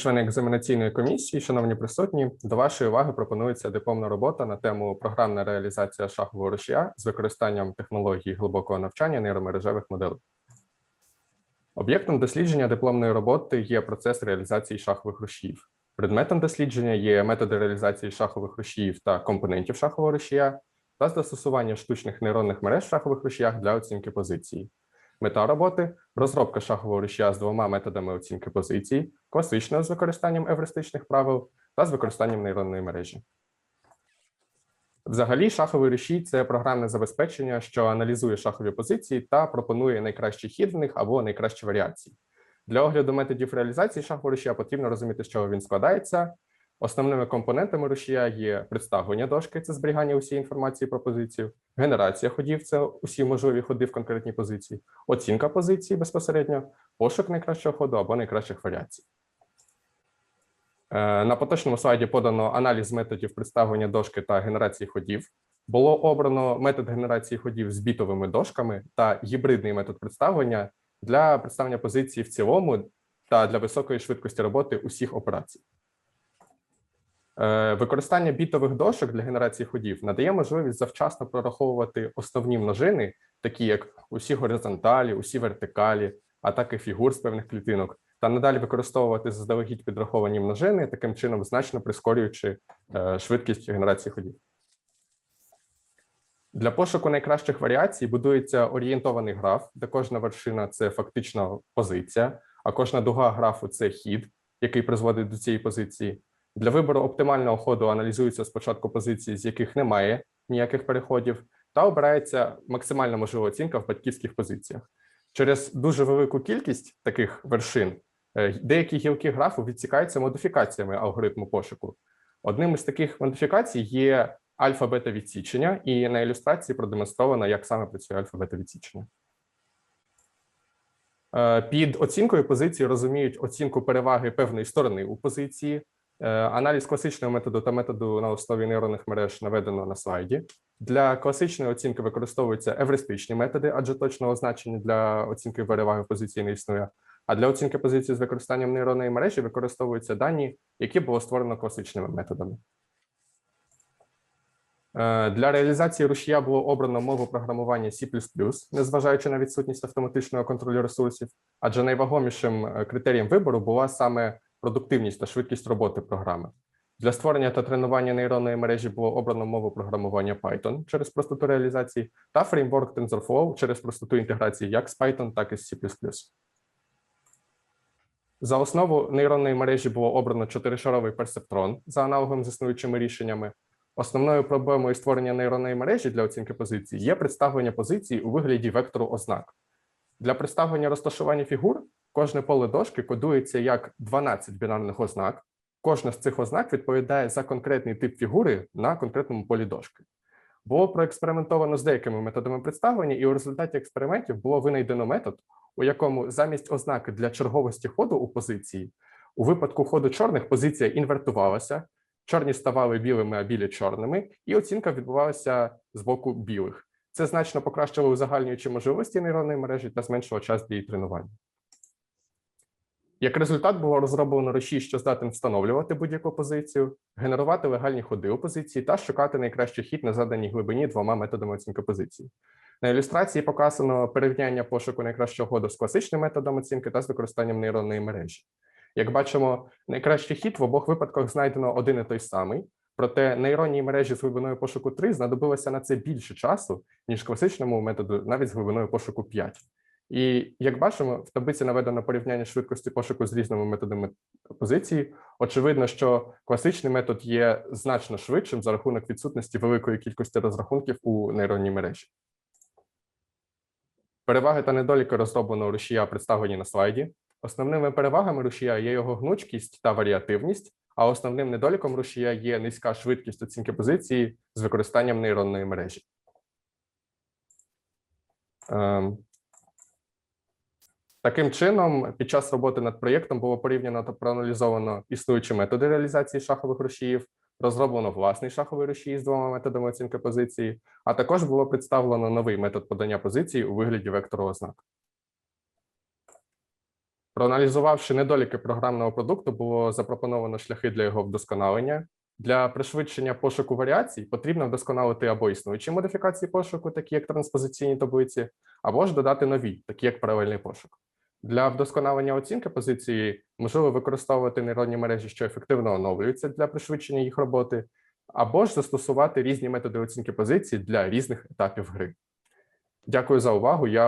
Члени екзаменаційної комісії, шановні присутні, до вашої уваги пропонується дипломна робота на тему програмна реалізація шахового рушія з використанням технологій глибокого навчання нейромережевих моделей. Об'єктом дослідження дипломної роботи є процес реалізації шахових рушіїв. Предметом дослідження є методи реалізації шахових рушіїв та компонентів шахового рушія та застосування штучних нейронних мереж в шахових рушіях для оцінки позиції. Мета роботи розробка шахового рушія з двома методами оцінки позицій, класичного з використанням евристичних правил та з використанням нейронної мережі. Взагалі, шаховий рушій це програмне забезпечення, що аналізує шахові позиції та пропонує найкращий хід в них або найкращі варіації. Для огляду методів реалізації шахового рушія потрібно розуміти, з чого він складається. Основними компонентами рушія є представлення дошки, це зберігання усієї інформації про позицію, генерація ходів це усі можливі ходи в конкретній позиції, оцінка позиції безпосередньо, пошук найкращого ходу або найкращих варіацій. Е, На поточному слайді подано аналіз методів представлення дошки та генерації ходів. Було обрано метод генерації ходів з бітовими дошками та гібридний метод представлення для представлення позиції в цілому та для високої швидкості роботи усіх операцій. Е, Використання бітових дошок для генерації ходів надає можливість завчасно прораховувати основні множини, такі як усі горизонталі, усі вертикалі, атаки фігур з певних клітинок, та надалі використовувати заздалегідь підраховані множини, таким чином значно прискорюючи е, швидкість генерації ходів. Для пошуку найкращих варіацій будується орієнтований граф, де кожна вершина це фактично позиція, а кожна дуга графу це хід, який призводить до цієї позиції. Для вибору оптимального ходу аналізуються спочатку позиції, з яких немає ніяких переходів, та обирається максимальна можлива оцінка в батьківських позиціях. Через дуже велику кількість таких вершин е, деякі гілки графу відсікаються модифікаціями алгоритму пошуку. Одним із таких модифікацій є альфа-бета відсічення, і на ілюстрації продемонстровано, як саме працює альфа-бета відсічення. Е, Під оцінкою позиції розуміють оцінку переваги певної сторони у позиції. Е, Аналіз класичного методу та методу на основі нейронних мереж наведено на слайді. Для класичної оцінки використовуються евристичні методи, адже точного значення для оцінки переваги позиції не існує. А для оцінки позиції з використанням нейронної мережі використовуються дані, які було створено класичними методами. Е, Для реалізації рушія було обрано мову програмування C++, незважаючи на відсутність автоматичного контролю ресурсів, адже найвагомішим е, критерієм вибору була саме продуктивність та швидкість роботи програми. Для створення та тренування нейронної мережі було обрано мову програмування Python через простоту реалізації та фреймворк TensorFlow через простоту інтеграції як з Python, так і з C++. За основу нейронної мережі було обрано чотиришаровий персептрон за аналогом з існуючими рішеннями. Основною проблемою створення нейронної мережі для оцінки позицій є представлення позиції у вигляді вектору ознак. Для представлення розташування фігур кожне поле дошки кодується як 12 бінарних ознак. Кожна з цих ознак відповідає за конкретний тип фігури на конкретному полі дошки. Було проекспериментовано з деякими методами представлення, і у результаті експериментів було винайдено метод, у якому замість ознаки для черговості ходу у позиції, у випадку ходу чорних позиція інвертувалася, чорні ставали білими, а білі чорними, і оцінка відбувалася з боку білих. Це значно покращило узагальнюючі можливості нейронної мережі та зменшило час її тренування. Як результат було розроблено рушій, що здатен встановлювати будь-яку позицію, генерувати легальні ходи у позиції та шукати найкращий хід на заданій глибині двома методами оцінки позиції. На ілюстрації показано порівняння пошуку найкращого ходу з класичним методом оцінки та з використанням нейронної мережі. Як бачимо, найкращий хід в обох випадках знайдено один і той самий, проте нейронній мережі з глибиною пошуку 3 знадобилося на це більше часу, ніж класичному методу, навіть з глибиною пошуку 5. І як бачимо, в таблиці наведено порівняння швидкості пошуку з різними методами позиції. Очевидно, що класичний метод є значно швидшим за рахунок відсутності великої кількості розрахунків у нейронній мережі. Переваги та недоліки розробленого рушія представлені на слайді. Основними перевагами рушія є його гнучкість та варіативність, а основним недоліком рушія є низька швидкість оцінки позиції з використанням нейронної мережі. Таким чином, під час роботи над проєктом було порівняно та проаналізовано існуючі методи реалізації шахових рушіїв, розроблено власний шаховий рушій з двома методами оцінки позиції, а також було представлено новий метод подання позиції у вигляді вектору ознак. Проаналізувавши недоліки програмного продукту, було запропоновано шляхи для його вдосконалення. Для пришвидшення пошуку варіацій потрібно вдосконалити або існуючі модифікації пошуку, такі як транспозиційні таблиці, або ж додати нові, такі як паралельний пошук. Для вдосконалення оцінки позиції можливо використовувати нейронні мережі, що ефективно оновлюються для пришвидшення їх роботи, або ж застосувати різні методи оцінки позицій для різних етапів гри. Дякую за увагу. Я